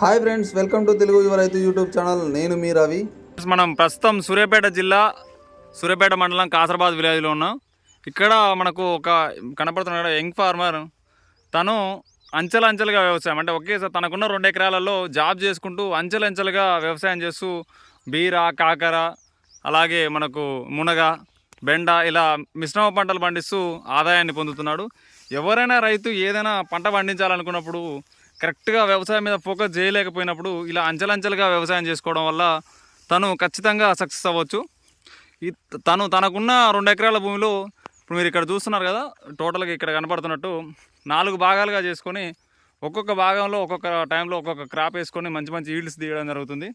Hi friends welcome to Telugu Yuva Raithu YouTube channel. నేను మీ రవి. మనం ప్రస్తుతం సూర్యాపేట జిల్లా సూర్యాపేట మండలం కాసరాబాద్ విలేజ్లో ఉన్నాం. ఇక్కడ మనకు ఒక కనపడుతున్న యంగ్ ఫార్మర్. తను అంచెలంచెలుగా వ్యవసాయం అంటే ఒకేసారి తనకున్న రెండు ఎకరాలలో జాబ్ చేసుకుంటూ అంచెలంచెలుగా వ్యవసాయం చేస్తూ బీర కాకర అలాగే మనకు మునగ బెండ ఇలా మిశ్రమ పంటలు పండిస్తూ ఆదాయాన్ని పొందుతున్నాడు. ఎవరైనా రైతు ఏదైనా పంట పండించాలనుకున్నప్పుడు కరెక్ట్గా వ్యవసాయం మీద ఫోకస్ చేయలేకపోయినప్పుడు ఇలా అంచెలంచెలుగా వ్యవసాయం చేసుకోవడం వల్ల తను ఖచ్చితంగా సక్సెస్ అవ్వచ్చు. ఈ తను తనకున్న రెండు ఎకరాల భూమిలో ఇప్పుడు మీరు ఇక్కడ చూస్తున్నారు కదా టోటల్గా ఇక్కడ కనపడుతున్నట్టు నాలుగు భాగాలుగా చేసుకొని ఒక్కొక్క భాగంలో ఒక్కొక్క టైంలో ఒక్కొక్క క్రాప్ వేసుకొని మంచి మంచి ఈల్డ్స్ తీయడం జరుగుతుంది.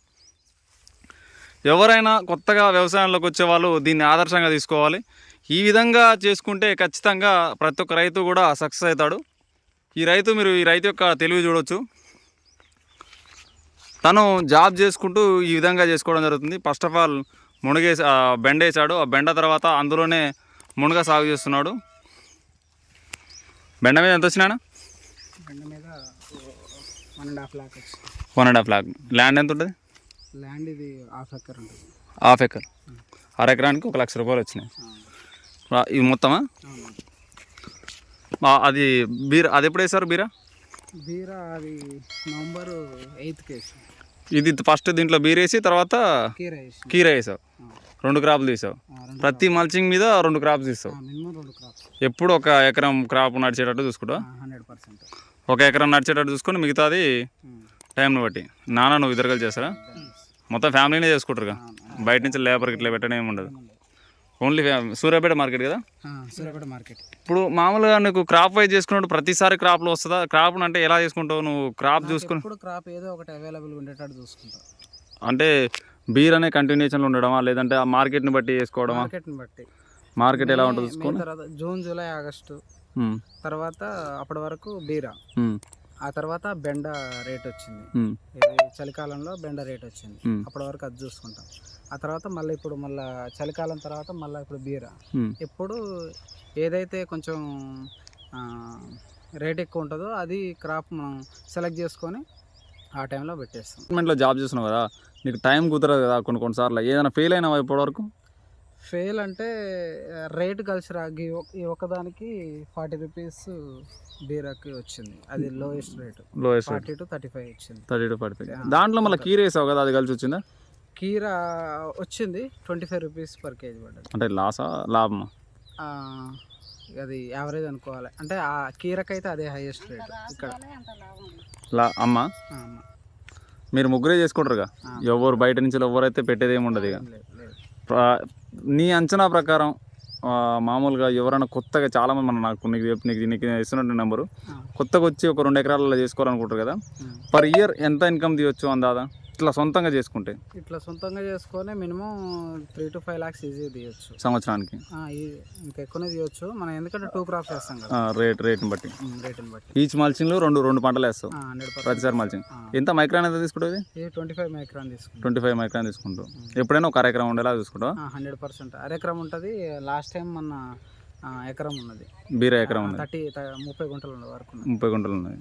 ఎవరైనా కొత్తగా వ్యవసాయంలోకి వచ్చే వాళ్ళు దీన్ని ఆదర్శంగా తీసుకోవాలి. ఈ విధంగా చేసుకుంటే ఖచ్చితంగా ప్రతి ఒక్క రైతు కూడా సక్సెస్ అవుతాడు. ఈ రైతు మీరు ఈ రైతు యొక్క తెలివి చూడొచ్చు. తను జాబ్ చేసుకుంటూ ఈ విధంగా చేసుకోవడం జరుగుతుంది. ఫస్ట్ ఆఫ్ ఆల్ మునగేసి బెండ వేసాడు ఆ బెండ తర్వాత అందులోనే మునగ సాగు చేస్తున్నాడు. బెండ మీద ఎంత బండ మీద వన్ అండ్ హాఫ్ లాక్ వచ్చింది. One and half lakh. Land ఎంత ఉంటుంది? ల్యాండ్ ఇది హాఫ్ ఎకర్ ఉంటుంది. Half acre. అర ఎకరానికి ఒక లక్ష రూపాయలు వచ్చినాయి. ఇవి మొత్తమా? అది బీర అది ఎప్పుడు వేసారు బీరా? బీరా అది నవంబర్ ఎయిత్కి వేసాం. ఇది ఫస్ట్ దీంట్లో బీర వేసి తర్వాత కీర వేసాం. కీర వేసావు. రెండు క్రాప్లు తీసావు. ప్రతి మల్చింగ్ మీద రెండు క్రాప్స్ తీస్తావు క్రాప్స్. ఎప్పుడు ఒక ఎకరం క్రాప్ నడిచేటట్టు పర్సెంట్. ఒక ఎకరం నడిచేటట్టు చూసుకొని మిగతాది టైంని బట్టి. నాన్న నువ్వు ఇద్దరు కలిసి చేస్తారా? మొత్తం ఫ్యామిలీనే చేసుకుంటారుగా? బయట నుంచి లేబర్కి ఇట్లా పెట్టడం ఏమి ఉండదు. ఓన్లీ సూర్యాపేట మార్కెట్ కదా? సూర్యాపేట మార్కెట్. ఇప్పుడు మామూలుగా నీకు క్రాప్ వైజ్ చేసుకున్నప్పుడు ప్రతిసారి క్రాప్లో వస్తుందా? క్రాప్ అంటే ఎలా చేసుకుంటావు? నువ్వు క్రాప్ చూసుకుని ఇప్పుడు క్రాప్ ఏదో ఒకటి అవైలబుల్ ఉండేటట్టు చూసుకుంటాం. అంటే బీర్ అనే కంటిన్యూషన్లో ఉండడమా? లేదంటే ఆ మార్కెట్ని బట్టి వేసుకోవడమా మార్కెట్ని బట్టి. మార్కెట్ ఎలా ఉంటుంది మే చూసుకొని తర్వాత జూన్ జూలై ఆగస్టు తర్వాత అప్పటి వరకు బీరా ఆ తర్వాత బెండ రేట్ వచ్చింది. చలికాలంలో బెండ రేట్ వచ్చింది. అప్పటి వరకు అది చూసుకుంటాం. ఆ తర్వాత మళ్ళీ ఇప్పుడు మళ్ళీ చలికాలం తర్వాత మళ్ళీ ఇప్పుడు బీర. ఉమ్. ఇప్పుడు ఏదైతే కొంచెం రేట్ ఎక్కువ ఉంటుందో అది క్రాప్ మనం సెలెక్ట్ చేసుకొని ఆ టైంలో పెట్టేస్తాం. గవర్నమెంట్లో జాబ్ చేస్తున్నావు కదా నీకు టైం కుదరదు కదా కొన్ని కొన్నిసార్లు ఏదైనా ఫెయిల్ అయినావా ఇప్పటివరకు ఫెయిల్ అంటే రేట్ కలిసి రా ఈ ఒక్- ఈ ఒక్కదానికి ఫార్టీ రూపీస్ బీరాకి వచ్చింది. అది lowest rate. Lowest forty to thirty five వచ్చింది. థర్టీ టు ఫార్టీ దాంట్లో మళ్ళీ కీర వేసావు కదా అది కలిసి వచ్చిందా? కీర వచ్చింది twenty five rupees per KG పడ్డది. అంటే లాసా లాభమా? అది యావరేజ్ అనుకోవాలి. అంటే ఆ కీరకైతే అదే హైయెస్ట్ రేట్ ఇక్కడ. లా అమ్మ. మీరు ముగ్గురే చేసుకుంటారుగా? ఎవరు బయట నుంచి ఎవరైతే పెట్టేది ఏమి ఉండదు ఇక నీ అంచనా ప్రకారం మామూలుగా ఎవరైనా కొత్తగా చాలామంది మన నాకు నీకు చెప్పు- నీకు నీకు ఇస్తున్నట్టు నెంబరు కొత్తగా వచ్చి ఒక రెండు ఎకరాలలో చేసుకోవాలనుకుంటారు కదా. పర్ ఇయర్ ఎంత ఇన్కమ్ తీయొచ్చు అందాదా? ఇట్లా సొంతంగా చేసుకుంటే? ఇట్లా సొంతంగా చేసుకొని minimum three to five lakhs easy తీయొచ్చు. సంవత్సరానికి? ఇంకా ఎక్కువనే తీయొచ్చు. మనం ఎందుకంటే టూ క్రాప్స్ వేస్తాం కదా. రేట్ రేట్ని బట్టి. రేట్ని బట్టి. ఈచ్ మల్చింగ్లో రెండు రెండు పంటలు పర్సెంట్ ప్రతిసారి మల్చింగ్. ఎంత మైక్రాన్ ఎంత తీసుకుంటుంది ట్వంటీ ఫైవ్ మైక్రాన్ తీసుకుంటాం. ట్వంటీ ఫైవ్ మైక్రాన్ తీసుకుంటావు. ఎప్పుడైనా ఒక అరెకరం ఉండేలా చూసుకుంటావు? హండ్రెడ్ పర్సెంట్ అరెకరం ఉంటుంది. లాస్ట్ టైం మన ఎకరం ఉన్నది. బీర ఎకరం ఉంది థర్టీ ముప్పై గుంటలు ఉండే వరకు ఉన్నది. ముప్పై గుంటలు ఉన్నాయి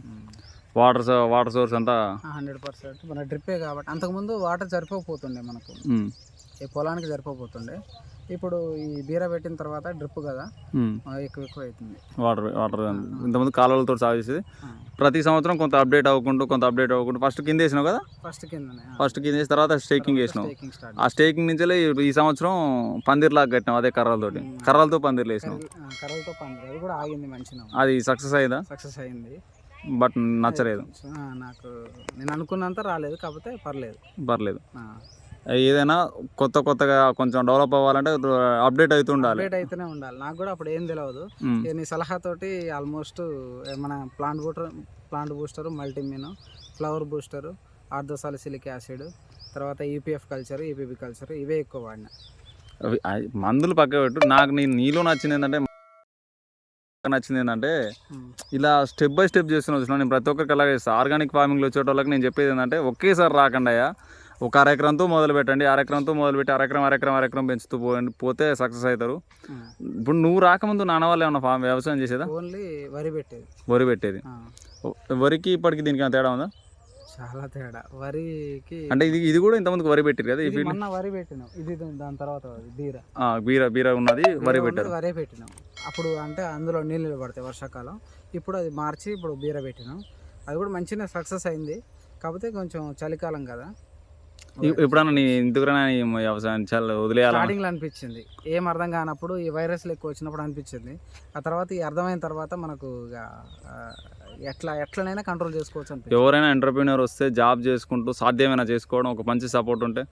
వాటర్ వాటర్ సోర్స్ అంతా? Hundred percent. మన డ్రిప్పే కాబట్టి అంతకుముందు వాటర్ సరిపోతుండే మనకు. ఈ పొలానికి సరిపోతుండే ఇప్పుడు ఈ బీర పెట్టిన తర్వాత డ్రిప్ కదా ఎక్కువ ఎక్కువ అవుతుంది. వాటర్ వాటర్ ఇంతకుముందు కాలువలతో సాగు. ప్రతి సంవత్సరం కొంత అప్డేట్ అవ్వకుండా కొంత అప్డేట్ అవ్వకుండా ఫస్ట్ కింద వేసినావు కదా? ఫస్ట్ కిందనే ఫస్ట్ కింద వేసిన తర్వాత స్టేకింగ్ వేసినావు. ఆ స్టేకింగ్ నుంచి ఈ సంవత్సరం పందిర్లాగా కట్టినావు అదే కర్రలతోటి. కర్రలతో పందిర్లు వేసినావు కర్రలతో పండి అది కూడా ఆగింది మంచిగా. అది సక్సెస్ అయ్యిందా సక్సెస్ అయింది. బట్ నచ్చలేదు. నాకు నేను అనుకున్నంత రాలేదు కాకపోతే పర్లేదు. పర్లేదు. ఏదైనా కొత్త కొత్తగా కొంచెం డెవలప్ అవ్వాలంటే అప్డేట్ అవుతూ ఉండాలి. అప్డేట్ అయితేనే ఉండాలి. నాకు కూడా అప్పుడు ఏం తెలియదు నీ సలహాతోటి ఆల్మోస్ట్ మన plant booster plant booster Multimin flower booster orthosilicic acid తర్వాత E EPF culture EPB culture ఇవే ఎక్కువ వాడినా. మందులు పక్క పెట్టు. నాకు నీ నీలో నచ్చింది ఏంటంటే నచ్చింది ఏంటంటే ఇలా స్టెప్ బై స్టెప్ చేస్తున్నా చూసిన నేను ప్రతి ఒక్కరికి అలాగే చేస్తాను ఆర్గానిక్ ఫార్మింగ్లో వచ్చేటోళ్ళకి నేను చెప్పేది ఏంటంటే ఒకేసారి రాకండి ఒక అరెకరంతో మొదలు పెట్టండి. అరెకరంతో మొదలుపెట్టి అరెకరం అరెకరం అరెకరం పెంచుతూ పోతే సక్సెస్ అవుతారు. ఇప్పుడు నువ్వు రాకముందు నాన్న వాళ్ళు ఏమన్నా ఫామ్ వ్యవసాయం చేసేదా? ఓన్లీ వరి పెట్టేది. వరి పెట్టేది. వరికి ఇప్పటికి దీనికి తేడా ఉందా? చాలా తేడా. వరికి అంటే ఇది ఇది కూడా ఇంతమందికి వరి పెట్టారు కదా ఇది మొన్న వరి పెట్టినాం. ఇది దాని తర్వాత బీర. బీర బీర ఉన్నది వరి పెట్టారు. వరే పెట్టినాం. అప్పుడు అంటే అందులో నీళ్ళు పడతాయి వర్షాకాలం. ఇప్పుడు అది మార్చి ఇప్పుడు బీర పెట్టినాం. అది కూడా మంచిగా సక్సెస్ అయింది. కాకపోతే కొంచెం చలికాలం కదా. ఎప్పుడన్నా నీ ఎందుకురా వ్యవసాయం చాలా వదిలేయాలి? స్టార్టింగ్లో అనిపించింది. ఏం అర్థం కానప్పుడు ఈ వైరస్లు ఎక్కువ వచ్చినప్పుడు అనిపించింది. ఆ తర్వాత ఈ అర్థమైన తర్వాత మనకు ఎట్లా ఎట్లనైనా కంట్రోల్ చేసుకోవచ్చు ఎవరైనా ఎంటర్ప్రీనర్ వస్తే జాబ్ చేసుకుంటూ సాధ్యమైనా చేసుకోవడం ఒక మంచి సపోర్ట్ ఉంటే?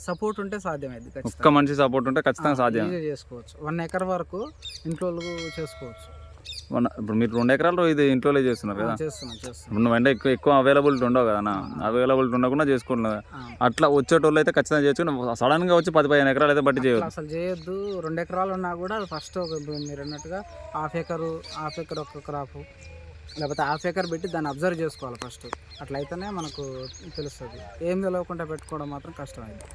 సపోర్ట్ ఉంటే సాధ్యమైంది ఒక్క మంచి సపోర్ట్ ఉంటే ఖచ్చితంగా సాధ్యం చేసుకోవచ్చు. వన్ ఎకర్ వరకు ఇంట్లో చేసుకోవచ్చు. వన్- ఇప్పుడు మీరు రెండు ఎకరాలు ఇది ఇంట్లోనే చేస్తున్నారు కదా? చేస్తున్నాం అంటే ఎక్కువ ఎక్కువ అవైలబిలిటీ ఉండవు కదా అవైలబిలిటీ ఉండకుండా చేసుకుంటున్నావు ఆ. అట్లా వచ్చేటోళ్ళు అయితే ఖచ్చితంగా చేయొచ్చు సడన్గా వచ్చి పది పదిహేను ఎకరాలు అయితే బట్టి చేయొచ్చు అసలు చేయొద్దు. రెండు ఎకరాలు ఉన్నా కూడా ఫస్ట్ ఒక మీరు అన్నట్టుగా హాఫ్ ఎకరు హాఫ్ ఎకర్ ఒక క్రాప్ లేకపోతే హాఫ్ ఎకర్ పెట్టి దాన్ని అబ్జర్వ్ చేసుకోవాలి ఫస్ట్ అట్లయితేనే మనకు తెలుస్తుంది. ఏం తెలవకుండా పెట్టుకోవడం మాత్రం కష్టమైంది.